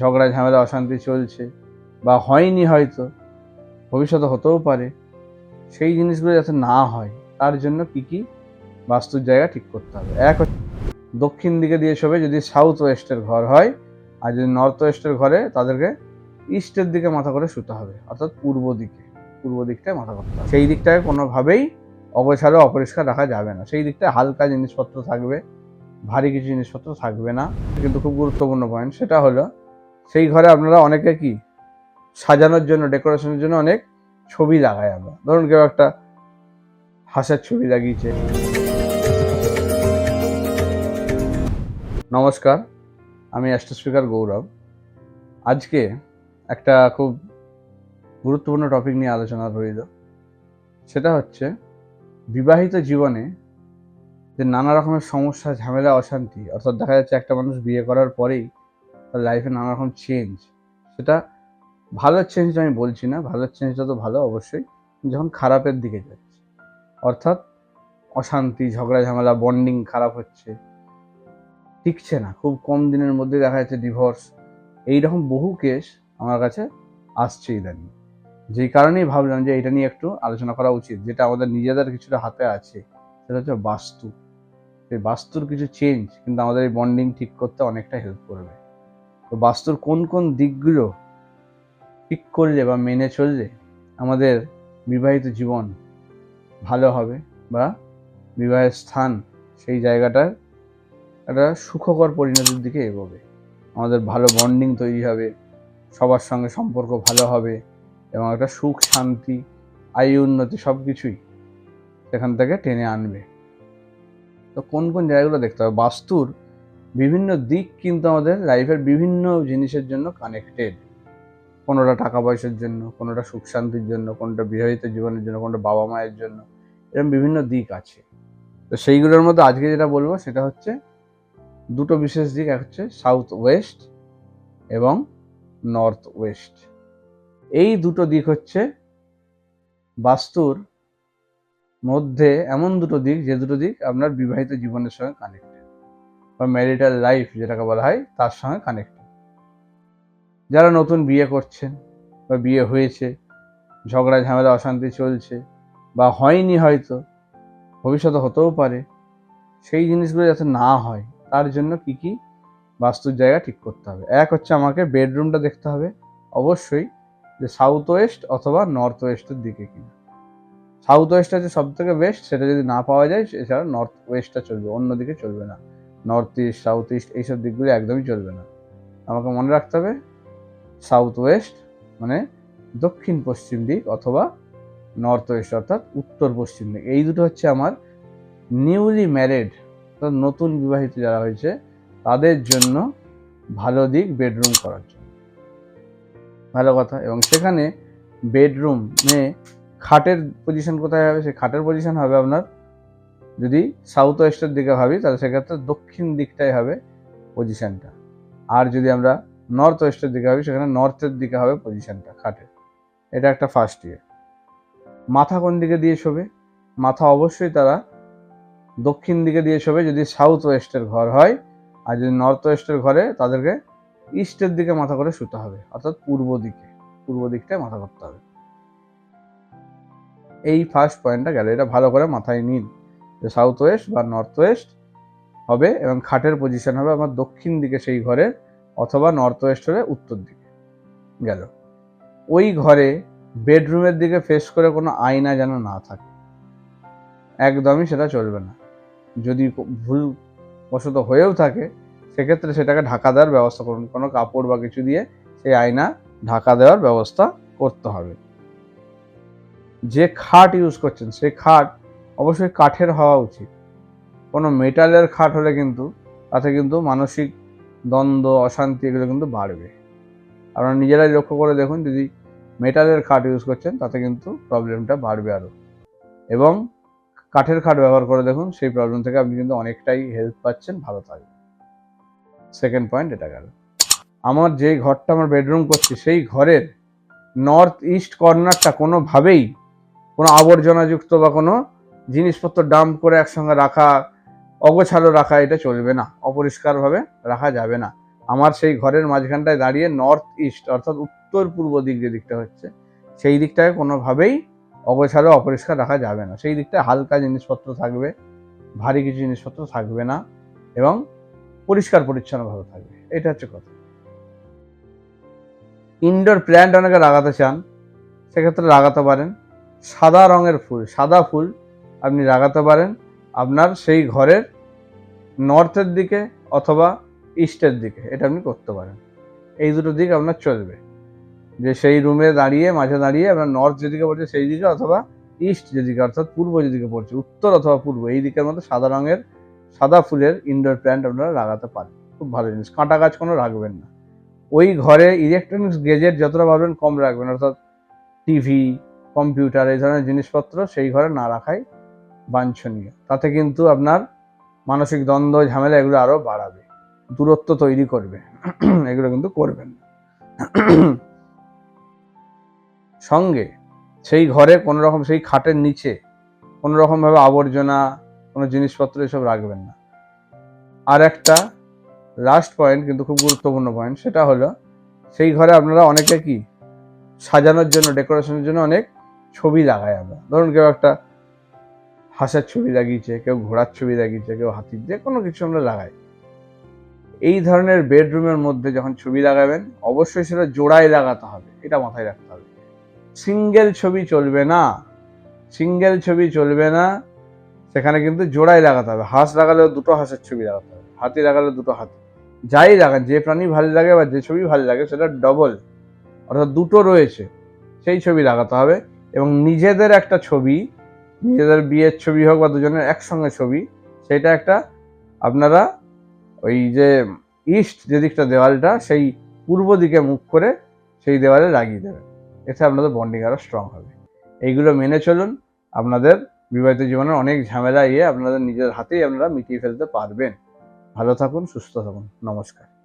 ঝগড়া, ঝামেলা, অশান্তি চলছে বা হয়নি হয়তো ভবিষ্যতে হতেও পারে, সেই জিনিসগুলো যাতে না হয়, তার জন্য কি কি বাস্তুর জায়গা ঠিক করতে হবে। এক দক্ষিণ দিকে দিয়ে শোবে যদি সাউথ ওয়েস্টের ঘর হয়, আর যদি নর্থ ওয়েস্টের ঘরে তাদেরকে ইস্টের দিকে মাথা করে শুতে হবে, অর্থাৎ পূর্ব দিকে, পূর্ব দিকটায় মাথা করতে হবে। সেই দিকটাকে কোনোভাবেই অগোছালো, অপরিষ্কার রাখা যাবে না। সেই দিকটায় হালকা জিনিসপত্র থাকবে, ভারী কিছু জিনিসপত্র থাকবে না। কিন্তু খুব গুরুত্বপূর্ণ পয়েন্ট সেটা হলো সেই ঘরে আপনারা অনেকে কি সাজানোর জন্য, ডেকোরেশনের জন্য অনেক ছবি লাগাই আমরা। ধরুন কেউ একটা হাঁসের ছবি লাগিয়েছে। নমস্কার, আমি অ্যাস্ট্রোস্পিকার গৌরব। আজকে একটা খুব গুরুত্বপূর্ণ টপিক নিয়ে আলোচনা রইল। সেটা হচ্ছে বিবাহিত জীবনে যে নানা রকমের সমস্যা, ঝামেলা, অশান্তি, অর্থাৎ দেখা যাচ্ছে একটা মানুষ বিয়ে করার পরেই তার লাইফে নানা রকম চেঞ্জ সেটা ভালো চেঞ্জ আমি বলছি না, ভালো চেঞ্জটা তো ভালো অবশ্যই, যখন খারাপের দিকে যাচ্ছে। অর্থাৎ অশান্তি, ঝগড়া, ঝামেলা বন্ডিং খারাপ হচ্ছে, টিকছে না। খুব কম দিনের মধ্যে দেখা যাচ্ছে ডিভোর্স এইরকম বহু কেস আমার কাছে আসছে ইদানিং। যেই কারণেই ভাবলাম যে এটা নিয়ে একটু আলোচনা করা উচিত, যেটা আমাদের নিজেদের কিছুটা হাতে আছে, সেটা হচ্ছে বাস্তু। সেই বাস্তুর কিছু চেঞ্জ কিন্তু আমাদের এই বন্ডিং ঠিক করতে অনেকটা হেল্প করবে। তো বাস্তুর কোন কোন দিকগুলো ঠিক করলে বা মেনে চললে আমাদের বিবাহিত জীবন ভালো হবে বা বিবাহের স্থান সেই জায়গাটার একটা সুখকর পরিণতির দিকে এগোবে। আমাদের ভালো বন্ডিং তৈরি হবে, সবার সঙ্গে সম্পর্ক ভালো হবে এবং একটা সুখ, শান্তি, আয়ু, উন্নতি সব কিছুই সেখান থেকে টেনে আনবে। তো কোন কোন জায়গাগুলো দেখতে হবে? বাস্তুর বিভিন্ন দিক কিন্তু আমাদের লাইফের বিভিন্ন জিনিসের জন্য কানেক্টেড কোনোটা টাকা পয়সার জন্য, কোনোটা সুখ শান্তির জন্য, কোনোটা বিবাহিত জীবনের জন্য, কোনোটা বাবা মায়ের জন্য এরকম বিভিন্ন দিক আছে। তো সেইগুলোর মধ্যে আজকে যেটা বলব সেটা হচ্ছে দুটো বিশেষ দিক, এক হচ্ছে সাউথ ওয়েস্ট এবং নর্থ ওয়েস্ট এই দুটো দিক হচ্ছে বাস্তুর মধ্যে এমন দুটো দিক, যে দুটো দিক আপনার বিবাহিত জীবনের সঙ্গে কানেক্টেড বা ম্যারিটাল লাইফ যেটাকে বলা হয়, তার সঙ্গে কানেক্টেড যারা নতুন বিয়ে করছেন বা বিয়ে হয়েছে, ঝগড়া, ঝামেলা, অশান্তি চলছে বা হয়নি হয়তো, ভবিষ্যতে হতেও পারে, সেই জিনিসগুলো যাতে না হয়, তার জন্য কি কি বাস্তুর জায়গা ঠিক করতে হবে। এক হচ্ছে আমাকে বেডরুমটা দেখতে হবে, অবশ্যই যে সাউথ ওয়েস্ট অথবা নর্থ ওয়েস্টের দিকে কিনা। সাউথ ওয়েস্ট আছে সব থেকে বেস্ট সেটা যদি না পাওয়া যায়, এছাড়া নর্থ ওয়েস্টটা চলবে, অন্যদিকে চলবে না। নর্থ ইস্ট সাউথ ইস্ট এইসব দিকগুলো একদমই চলবে না। আমাকে মনে রাখতে হবে সাউথ ওয়েস্ট মানে দক্ষিণ পশ্চিম দিক অথবা নর্থ ওয়েস্ট অর্থাৎ উত্তর পশ্চিম দিক। এই দুটো হচ্ছে আমার নিউলি ম্যারেড অর্থাৎ নতুন বিবাহিত যারা হয়েছে, তাদের জন্য ভালো দিক বেডরুম করার জন্য। ভালো কথা। এবং সেখানে বেডরুমে খাটের পজিশন কোথায় হবে? সেই খাটের পজিশন হবে আপনার যদি সাউথ ওয়েস্টের দিকে ভাবি, তাহলে সেক্ষেত্রে দক্ষিণ দিকটাই হবে পজিশনটা আর যদি আমরা নর্থ ওয়েস্টের দিকে ভাবি, সেখানে নর্থের দিকে হবে পজিশনটা খাটের এটা একটা ফার্স্ট ইয়ে মাথা কোন দিকে দিয়ে শোবে? মাথা অবশ্যই তারা দক্ষিণ দিকে দিয়ে শোবে যদি সাউথ ওয়েস্টের ঘর হয়। আর যদি নর্থ ওয়েস্টের ঘরে, তাদেরকে ইস্টের দিকে মাথা করে শুতে হবে। অর্থাৎ পূর্ব দিকে। পূর্ব দিকটায় মাথা করতে হবে। এই ফার্স্ট পয়েন্টটা গেল। এটা ভালো করে মাথায় নিন। সাউথ ওয়েস্ট বা নর্থ ওয়েস্ট হবে এবং খাটের পজিশন হবে আমার দক্ষিণ দিকে সেই ঘরে অথবা নর্থ ওয়েস্ট হলে উত্তর দিকে গেল। ওই ঘরে বেডরুমের দিকে ফেস করে কোনো আয়না যেন না থাকে। একদমই সেটা চলবে না। যদি ভুল বশত হয়েও থাকে, সেক্ষেত্রে সেটাকে ঢাকা দেওয়ার ব্যবস্থা করুন। কোনো কাপড় বা কিছু দিয়ে সেই আয়না ঢাকা দেওয়ার ব্যবস্থা করতে হবে। যে খাট ইউজ করছেন সেই খাট অবশ্যই কাঠের হওয়া উচিত। কোনো মেটালের খাট হলে কিন্তু তাতে কিন্তু মানসিক দ্বন্দ্ব, অশান্তি এগুলো কিন্তু বাড়বে। আপনারা নিজেরাই লক্ষ্য করে দেখুন, যদি মেটালের খাট ইউজ করছেন, তাতে কিন্তু প্রবলেমটা বাড়বে আরও এবং কাঠের খাট ব্যবহার করে দেখুন, সেই প্রবলেম থেকে আপনি কিন্তু অনেকটাই হেল্প পাচ্ছেন, ভালো থাকবে সেকেন্ড পয়েন্ট এটা গেল। আমার যেই ঘরটা আমার বেডরুম করছি, সেই ঘরের নর্থ ইস্ট কর্নারটা কোনোভাবেই কোনো আবর্জনাযুক্ত বা কোনো জিনিসপত্র ডাম্প করে একসঙ্গে রাখা, অগোছালো রাখা, এটা চলবে না। অপরিষ্কারভাবে রাখা যাবে না। আমার সেই ঘরের মাঝখানটায় দাঁড়িয়ে নর্থ ইস্ট অর্থাৎ উত্তর পূর্ব দিক যে দিকটা হচ্ছে, সেই দিকটাকে কোনোভাবেই অগোছালো, অপরিষ্কার রাখা যাবে না। সেই দিকটায় হালকা জিনিসপত্র থাকবে, ভারী কিছু জিনিসপত্র থাকবে না এবং পরিষ্কার, পরিচ্ছন্নভাবে থাকবে। এটা হচ্ছে কথা। ইনডোর প্ল্যান্ট অনেকে লাগাতে চান, সেক্ষেত্রে লাগাতে পারেন। সাদা রঙের ফুল, সাদা ফুল আপনি লাগাতে পারেন, আপনার সেই ঘরের নর্থের দিকে অথবা ইস্টের দিকে, এটা আপনি করতে পারেন। এই দুটো দিক আপনার চলবে। যে সেই রুমে দাঁড়িয়ে, মাঝে দাঁড়িয়ে আপনার নর্থ যেদিকে পড়ছে সেই দিকে অথবা ইস্ট যেদিকে, অর্থাৎ পূর্ব যেদিকে পড়ছে, উত্তর অথবা পূর্ব, এই দিকের মধ্যে সাদা রঙের, সাদা ফুলের ইনডোর প্ল্যান্ট আপনারা লাগাতে পারেন। খুব ভালো জিনিস। কাঁটা গাছ কোনো রাখবেন না। ওই ঘরে ইলেকট্রনিক্স গেজেট যতটা পারবেন কম রাখবেন, অর্থাৎ টিভি, কম্পিউটার, এই ধরনের জিনিসপত্র সেই ঘরে না রাখাই বাঞ্ছনীয়। তাতে কিন্তু আপনার মানসিক দ্বন্দ্ব, ঝামেলা এগুলো আরও বাড়াবে। দূরত্ব তৈরি করবে। এগুলো কিন্তু করবেন সঙ্গে সেই ঘরে কোনো রকম সেই খাটের নিচে কোনো রকমভাবে আবর্জনা, কোনো জিনিসপত্র এসব রাখবেন না। আর একটা লাস্ট পয়েন্ট কিন্তু খুব গুরুত্বপূর্ণ পয়েন্ট সেটা হলো সেই ঘরে আপনারা অনেকে কি সাজানোর জন্য ডেকোরেশনের জন্য অনেক ছবি লাগায় আমরা। ধরুন কেউ একটা হাঁসের ছবি লাগিয়েছে, কেউ ঘোড়ার ছবি লাগিয়েছে, কেউ হাতির, যে কোনো কিছু আমরা লাগাই। এই ধরনের বেডরুমের মধ্যে যখন ছবি লাগাবেন, অবশ্যই সেটা জোড়ায় লাগাতে হবে, এটা মাথায় রাখতে হবে। সিঙ্গেল ছবি চলবে না সিঙ্গেল ছবি চলবে না, সেখানে কিন্তু জোড়ায় লাগাতে হবে। হাঁস লাগালেও দুটো হাঁসের ছবি লাগাতে হবে, হাতি লাগালে দুটো হাতি। যাই লাগান, যে প্রাণী ভালো লাগে বা যে ছবি ভালো লাগে, সেটা ডবল অর্থাৎ দুটো রয়েছে, সেই ছবি লাগাতে হবে এবং নিজেদের একটা ছবি নিজেদের বিয়ের ছবি হোক বা দুজনের একসঙ্গে ছবি, সেটা একটা আপনারা ওই যে ইস্ট যে দিকটা দেওয়ালটা, সেই পূর্ব দিকে মুখ করে সেই দেওয়ালে লাগিয়ে দেবেন। এতে আপনাদের বন্ডিং আরও স্ট্রং হবে। এইগুলো মেনে চলুন। আপনাদের বিবাহিত জীবনের অনেক ঝামেলা ইয়ে আপনাদের নিজের হাতেই আপনারা মিটিয়ে ফেলতে পারবেন। ভালো থাকুন, সুস্থ থাকুন। নমস্কার।